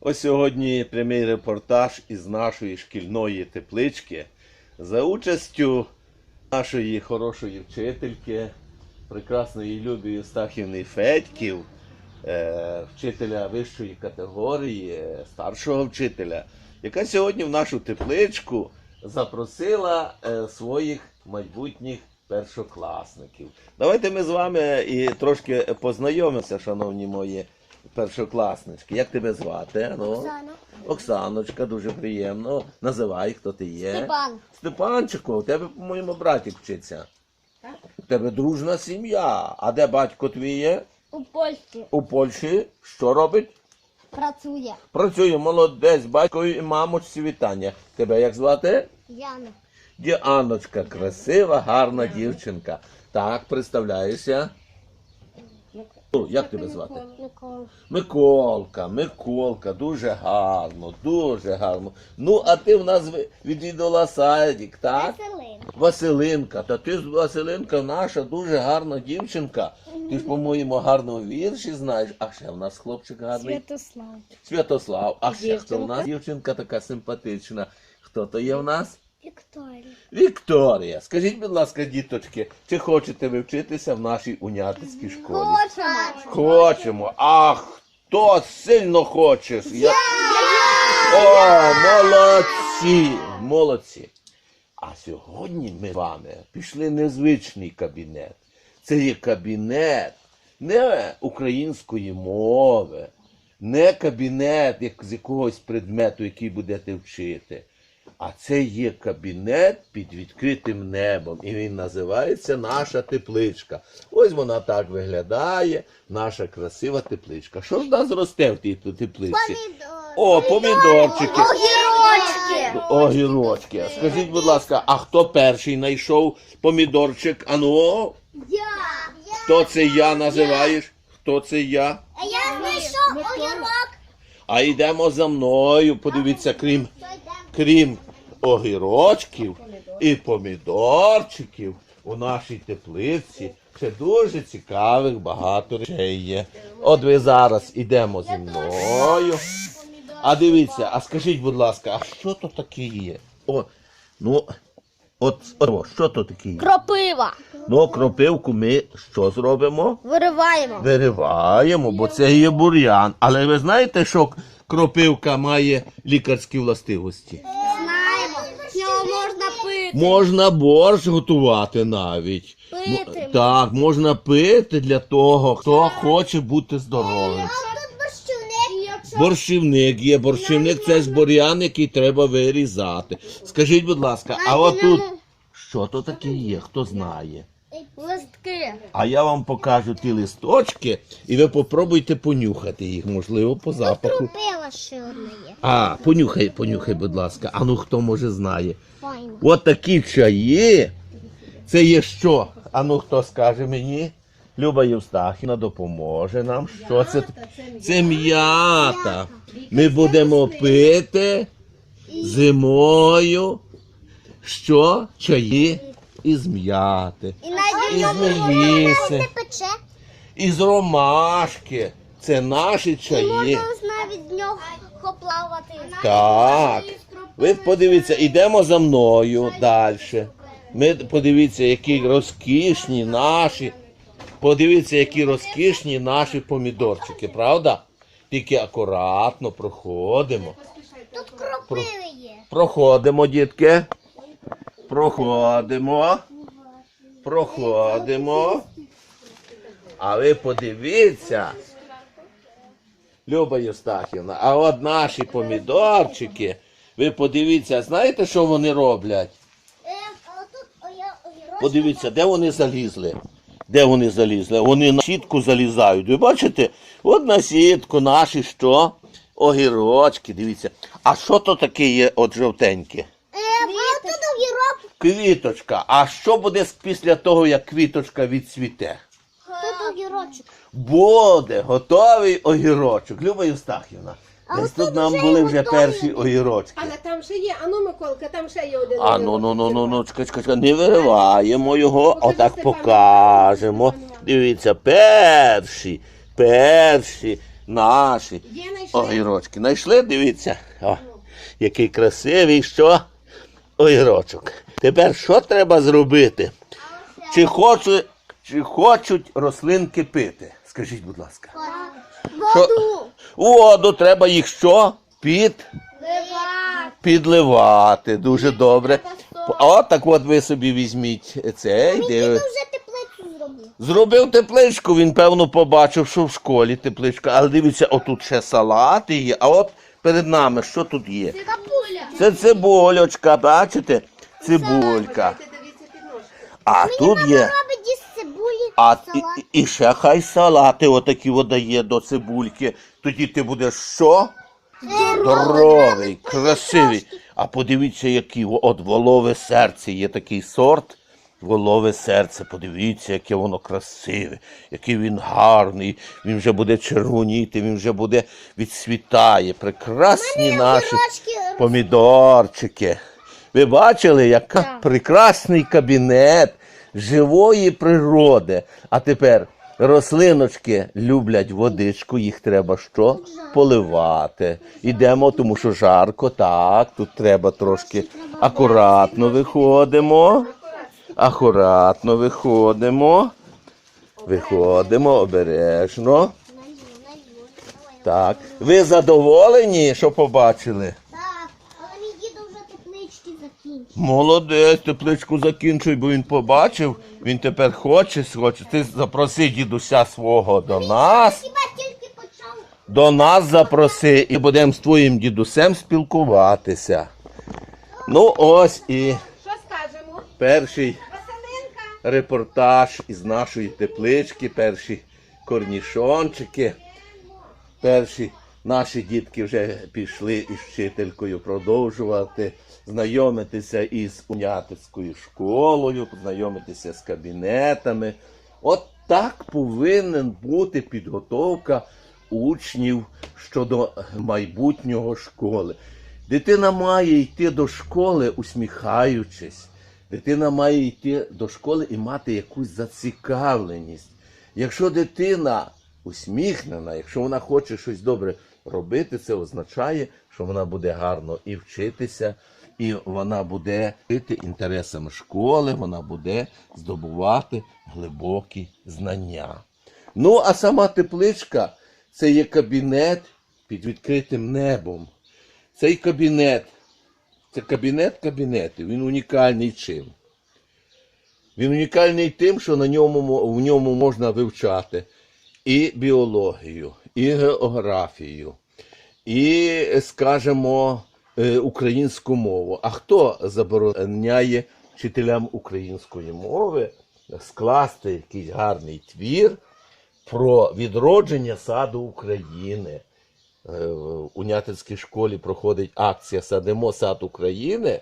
Ось сьогодні прямий репортаж із нашої шкільної теплички за участю нашої хорошої вчительки, прекрасної Любі Євстахівни Федьків, е, вчителя вищої категорії, е, старшого вчителя, яка сьогодні в нашу тепличку запросила е, своїх майбутніх першокласників. Давайте ми з вами і трошки познайомимося, шановні мої першокласнички. Як тебе звати? Ну? Оксана. Оксаночка, дуже приємно. Називай, хто ти є. Степан. Степанчику, у тебе, по-моєму, братик вчиться. У тебе дружна сім'я. А де батько твій є? У Польщі У Польщі. Що робить? працює Працює, молодець, батько і мамочці вітання. Тебе як звати? Яна. Діаночка, красива, гарна дівчинка. Так, представляєшся. Ну, як тебе звати? Микола. Миколка, Миколка, дуже гарно, дуже гарно. Ну, а ти в нас відвідала садик, так? Веселин. Василинка, та ти ж Василинка наша дуже гарна дівчинка. Ти ж, по-моєму, гарно вірші знаєш. А ще в нас хлопчик гарний. Святослав. Святослав. А ще хто в нас? Дівчинка така симпатична. Хто то є в нас? Вікторія. Вікторія. Скажіть, будь ласка, діточки, чи хочете ви вчитися в нашій унятицькій школі? Хочемо. Хочемо. А хто сильно хоче? Я... О, молодці! Молодці! А сьогодні ми з вами пішли в незвичний кабінет. Це є кабінет не української мови, не кабінет як з якогось предмету, який будете вчити. А це є кабінет під відкритим небом. І він називається наша тепличка. Ось вона так виглядає, наша красива тепличка. Що ж нас росте в тій теплиці? О, помідорчики. Огірочки. Огірочки. Скажіть, будь ласка, а хто перший знайшов помідорчик? Ану, Я. хто це я називаєш? Хто це я? А я знайшов огірок. А йдемо за мною. Подивіться, крім, крім огірочків і помідорчиків у нашій теплиці ще дуже цікавих багато речей є. От ви зараз ідемо зі мною. А дивіться, а скажіть, будь ласка, а що то таке є? О, ну, от, от о, що то таке є? Кропива. Ну, кропивку ми що зробимо? Вириваємо. Вириваємо, бо це є бур'ян. Але ви знаєте, що кропивка має лікарські властивості? Знаємо. З нього можна пити. Можна борщ готувати навіть. Пити. М- Так, можна пити для того, хто хоче бути здоровим. Борщівник є, борщівник це ж бур'ян, який треба вирізати. Скажіть, будь ласка, а отут що то таке є? Хто знає? Листки. А я вам покажу ті листочки, і ви попробуйте понюхати їх, можливо, по запаху. Кропива ще одна є. А, понюхай, понюхай, будь ласка. А ну хто може знає? Файно. От такі чаї. Це є що? А ну хто скаже мені? Люба Євстахіна допоможе нам. Що це? Це м'ята. Ми будемо пити зимою. Що? Чаї із м'яти. Із меліси, із ромашки. Це наші І чаї. можна навіть з нього поплавати. Так. Ви подивіться, йдемо за мною далі. Ми подивіться, які розкішні наші. Подивіться, які розкішні наші помідорчики, правда? Тільки акуратно проходимо. Тут кропиви є. Проходимо, дітки. Проходимо. Проходимо. А ви подивіться. Люба Євстахівна, а от наші помідорчики, ви подивіться, знаєте, що вони роблять? Подивіться, де вони залізли. Де вони залізли? Вони на сітку залізають. Ви бачите? От на сітку наші що? Огірочки, дивіться. А що то таке є от жовтеньке? Е, а тут огірок. Квіточка. А що буде після того, як квіточка відцвіте? Тут огірочок. Буде готовий огірочок. Люба Євстахівна. А Десь тут тут нам були вже готові. перші огірочки. Але там ще є, а ну Миколка, там ще є один. А ну ну ну ну ну чекай, чекай, чекай, не вириваємо його, Покажи отак Степану. покажемо. Дивіться, перші, перші Наші Є знайшли? огірочки. Знайшли, дивіться. О, який красивий, що? Огірочок. Тепер що треба зробити? Чи хочуть, чи хочуть рослинки пити? Скажіть, будь ласка. Воду. Воду треба їх що? Під підливати. Дуже добре. О, так от ви собі візьміть цей. Він диви- вже теплицю зробив. Зробив тепличку, він певно побачив, що в школі тепличка. Але дивіться, отут ще салати є. А от перед нами що тут є? Це цибулечка, бачите? Цибулька. А тут є. Робить із цибулі А і, салат. і- і ще хай салати отакі от дає до цибульки. Тоді ти будеш що? Здоровий, красивий. А подивіться, во- от волове серце. Є такий сорт. Волове серце, подивіться, яке воно красиве, який він гарний, він вже буде червоніти, він вже буде відсвітає. Прекрасні наші огірочки помідорчики. Ви бачили, який прекрасний кабінет живої природи. А тепер рослиночки люблять водичку, їх треба що? Поливати. Ідемо, тому що жарко, так, тут треба трошки акуратно виходимо. Акуратно виходимо. Виходимо обережно. Так. Ви задоволені, що побачили? Так, але мій дідо вже теплички закінчив. Молодець, тепличку закінчуй, бо він побачив, він тепер хоче, хоче. Ти запроси дідуся свого до нас. До нас запроси і будемо з твоїм дідусем спілкуватися. Ну ось і Що скажемо? перший репортаж із нашої теплички, перші корнішончики. Перші наші дітки вже пішли із вчителькою продовжувати знайомитися із унятицькою школою, знайомитися з кабінетами. От так повинен бути підготовка учнів щодо майбутнього школи. Дитина має йти до школи, усміхаючись. Дитина має йти до школи і мати якусь зацікавленість. Якщо дитина усміхнена, якщо вона хоче щось добре робити, це означає, що вона буде гарно і вчитися, і вона буде жити інтересами школи, вона буде здобувати глибокі знання. Ну, а сама тепличка це є кабінет під відкритим небом. Цей кабінет, це кабінет кабінетів, він унікальний чим? Він унікальний тим, що на ньому, в ньому можна вивчати і біологію, і географію, і, скажімо, е, українську мову. А хто забороняє вчителям української мови скласти якийсь гарний твір про відродження саду України? Е, В Унятинській школі проходить акція Садимо сад України.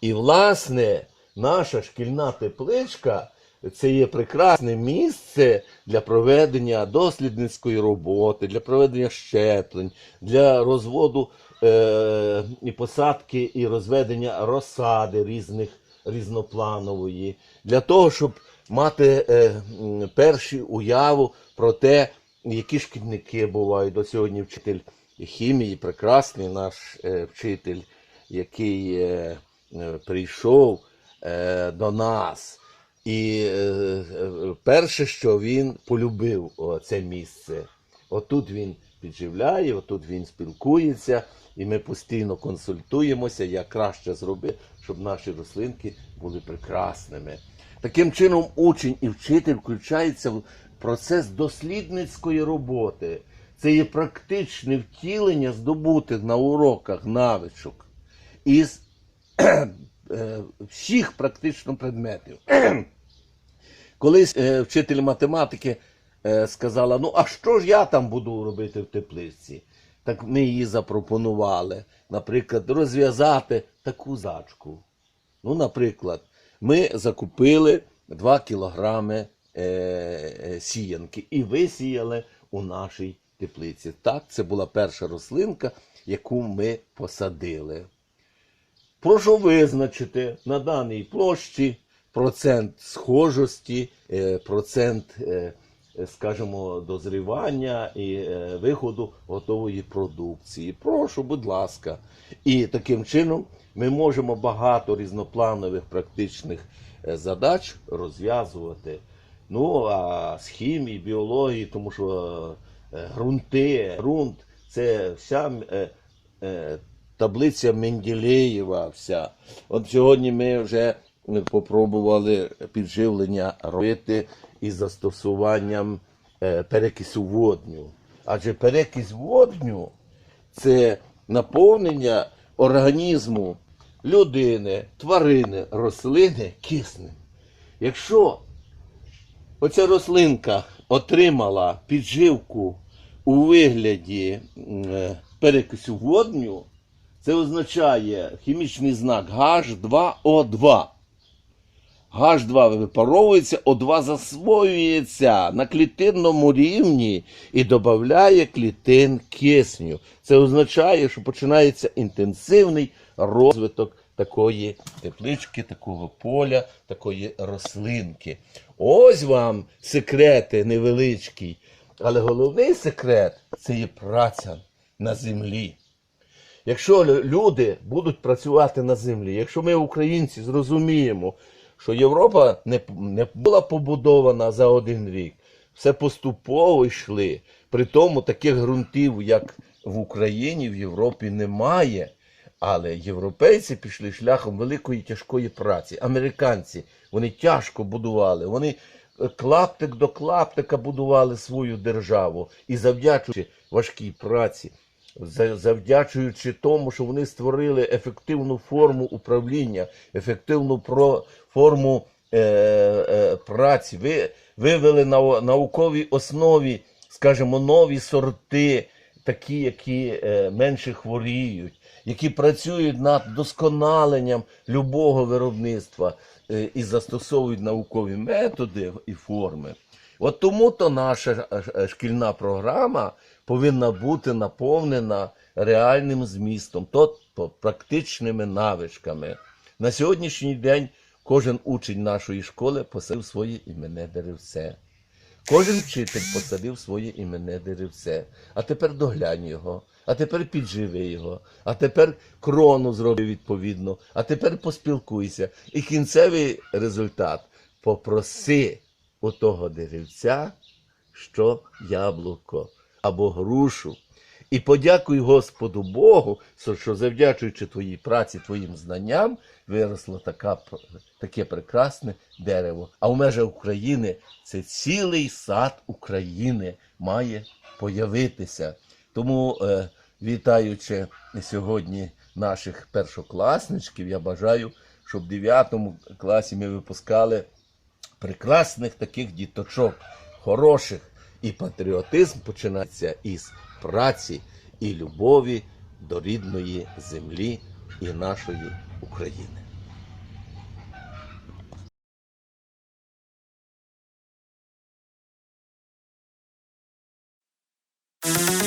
І, власне, наша шкільна тепличка це є прекрасне місце для проведення дослідницької роботи, для проведення щеплень, для розводу е, і посадки і розведення розсади різних різнопланової, для того, щоб мати е, м, першу уяву про те, які шкідники бувають. До сьогодні вчитель хімії, прекрасний наш е, вчитель, який е, е, прийшов е, до нас. І е, е, перше, що він полюбив це місце. Отут він підживляє, отут він спілкується, і ми постійно консультуємося, як краще зробити, щоб наші рослинки були прекрасними. Таким чином, учень і вчитель включаються в процес дослідницької роботи. Це є практичне втілення здобутих на уроках навичок із всіх практично предметів. Колись е, вчитель математики е, сказала: ну а що ж я там буду робити в теплиці? Так ми її запропонували, наприклад, розв'язати таку зачку. Ну, наприклад, ми закупили 2 кілограми е, е, сіянки і висіяли у нашій теплиці. Так, це була перша рослинка, яку ми посадили. Прошу визначити на даній площі процент схожості, е, процент е, е, скажімо, дозрівання і виходу готової продукції. Прошу, будь ласка. І таким чином ми можемо багато різнопланових практичних задач розв'язувати. Ну, а з хімії, біології, тому що ґрунти, ґрунт це вся таблиця Менделєєва вся. От сьогодні ми вже попробували підживлення робити із застосуванням е, перекису водню. Адже перекис водню це наповнення організму людини, тварини, рослини киснем. Якщо оця рослинка отримала підживку у вигляді е, перекису водню, це означає хімічний знак H2O2. H2 випаровується, O2 засвоюється на клітинному рівні і додає клітин кисню. Це означає, що починається інтенсивний розвиток такої теплички, такого поля, такої рослинки. Ось вам секрети невеличкі. Але головний секрет це є праця на землі. Якщо люди будуть працювати на землі, якщо ми, українці, зрозуміємо, що Європа не, не була побудована за один рік, все поступово йшли. При тому таких ґрунтів, як в Україні, в Європі немає. Але європейці пішли шляхом великої тяжкої праці. Американці вони тяжко будували, вони е, клаптик до клаптика будували свою державу і завдячуючи важкій праці, завдячуючи тому, що вони створили ефективну форму управління, ефективну про, форму е, е, праці, ви, вивели на науковій основі, скажімо, нові сорти, такі, які е, менше хворіють, які працюють над досконаленням любого виробництва і застосовують наукові методи і форми. От тому то наша шкільна програма повинна бути наповнена реальним змістом, тобто практичними навичками. На сьогоднішній день кожен учень нашої школи посадив своє іменне деревце. Кожен вчитель посадив своє іменне деревце. А тепер доглянь його, а тепер підживи його, а тепер крону зроби відповідно, а тепер поспілкуйся. І кінцевий результат попроси у того деревця, що яблуко або грушу. І подякуй Господу Богу, що- завдячуючи твоїй праці, твоїм знанням, виросло така, таке прекрасне дерево. А в межах України це цілий сад України має появитися. Тому, е, вітаючи сьогодні наших першокласничків, я бажаю, щоб в 9 класі ми випускали прекрасних таких діточок, хороших. І патріотизм починається із праці і любові до рідної землі і нашої України. Thank